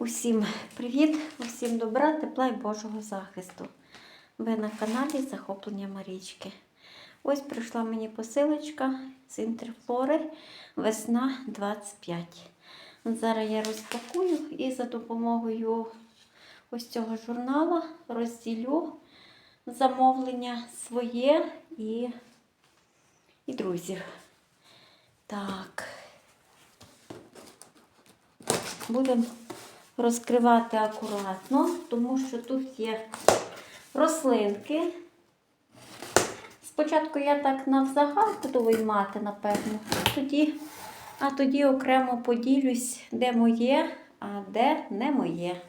Усім привіт, усім добра, тепла і Божого захисту. Ви на каналі Захоплення Марічки. Ось прийшла мені посилочка з інтерфлори Весна 25. Зараз я розпакую і за допомогою ось цього журнала розділю замовлення своє і, і друзів. Так. Будемо розкривати акуратно, тому що тут є рослинки. Спочатку я так навзагал буду виймати, напевно, тоді, а тоді окремо поділюсь, де моє, а де не моє.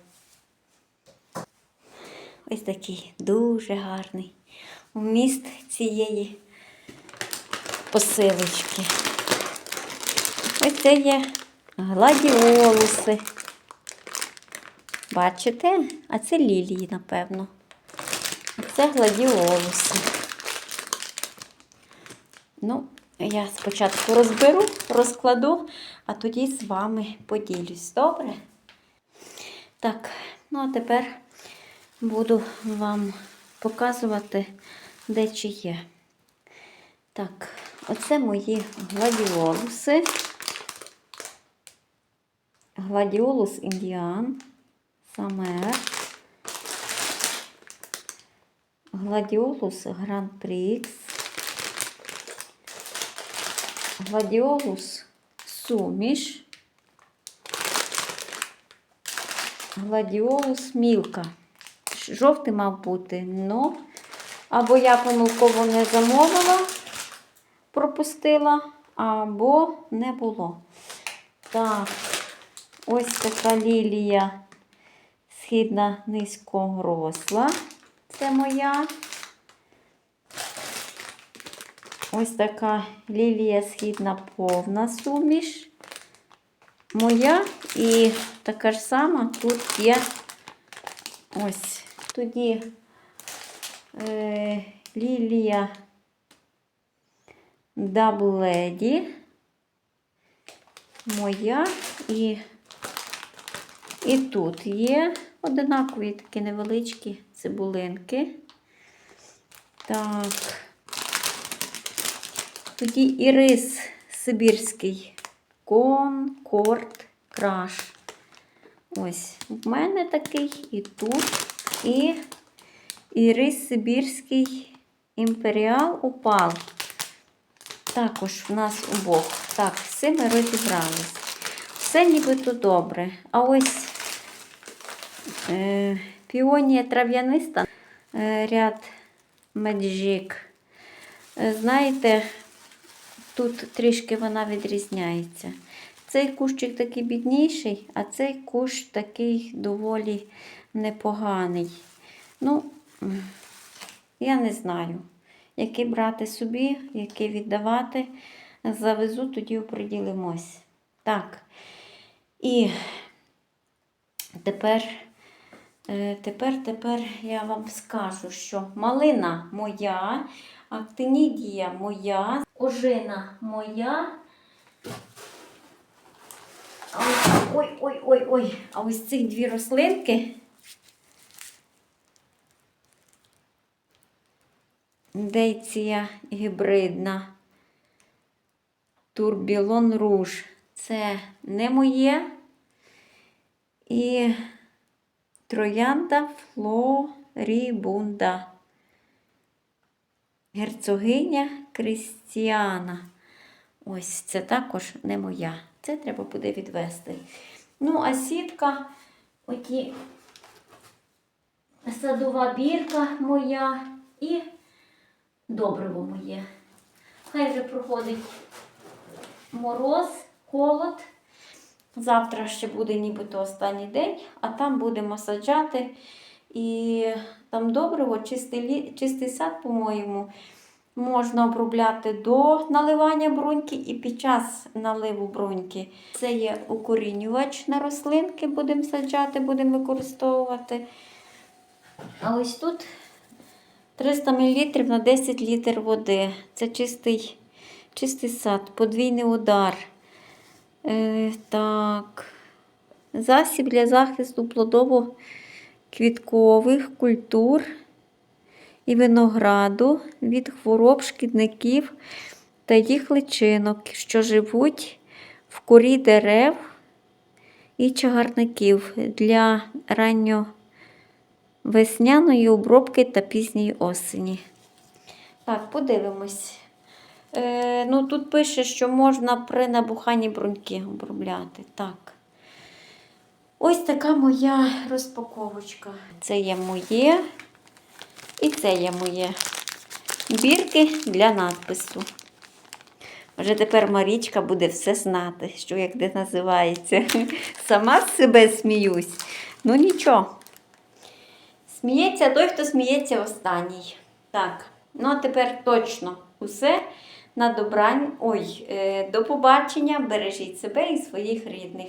Ось такий дуже гарний вміст цієї посилочки. Ось це є гладіолуси. Бачите? А це лілії, напевно. А це гладіолуси. Ну, я спочатку розберу, розкладу, а тоді з вами поділюсь. Добре? Так, ну а тепер буду вам показувати, де чи є. Так, оце мої гладіолуси. Гладіолус індіан, самер, гладіолус гран-прікс, гладіолус суміш, гладіолус мілка. Жовтий мав бути, но або я помилково не замовила, пропустила, або не було. Так. Ось така лілія східна низькогросла. Це моя. Ось така лілія східна повна суміш. Моя і така ж сама тут є ось тоді е, лілія Lady. Моя і і тут є одинакові такі невеличкі цибулинки. Так. Тоді ірис Сибірський Конкорд Краш. Ось, в мене такий і тут, і ірис Сибірський Імперіал Упал. Також в нас обох. Так, з цими розібрались. Все нібито добре. А ось піонія трав'яниста, е, ряд меджик. Е, знаєте, тут трішки вона відрізняється. Цей кущик такий бідніший, а цей кущ такий доволі непоганий. Ну, я не знаю, який брати собі, який віддавати. Завезу, тоді оприділимось. Так. І тепер, е, тепер, тепер я вам скажу, що малина моя, актинідія моя, ожина моя. Ой, ой, ой, ой, а ось ці дві рослинки. Дейція гібридна. Турбілон руж. Це не моє. І троянда флорібунда. Герцогиня Крістіана. Ось це також не моя. Це треба буде відвести. Ну, а сітка, оті садова бірка моя і добриво моє. Хай вже проходить мороз, холод. Завтра ще буде нібито останній день, а там будемо саджати. І там добриво, чистий, чистий сад, по-моєму, можна обробляти до наливання бруньки і під час наливу бруньки. Це є укорінювач на рослинки, будемо саджати, будемо використовувати. А ось тут 300 мл на 10 літр води. Це чистий, чистий сад, подвійний удар. Е, так. Засіб для захисту плодово-квіткових культур і винограду від хвороб шкідників та їх личинок, що живуть в корі дерев і чагарників для ранньовесняної обробки та пізньої осені. Так, подивимось. Е, ну, тут пише, що можна при набуханні бруньки обробляти. Так. Ось така моя розпаковочка. Це є моє і це є моє. Бірки для надпису. Вже тепер Марічка буде все знати, що як де називається. Сама з себе сміюсь. Ну нічого. Сміється той, хто сміється останній. Так, ну а тепер точно усе. На добрань. Ой, е, до побачення. Бережіть себе і своїх рідних.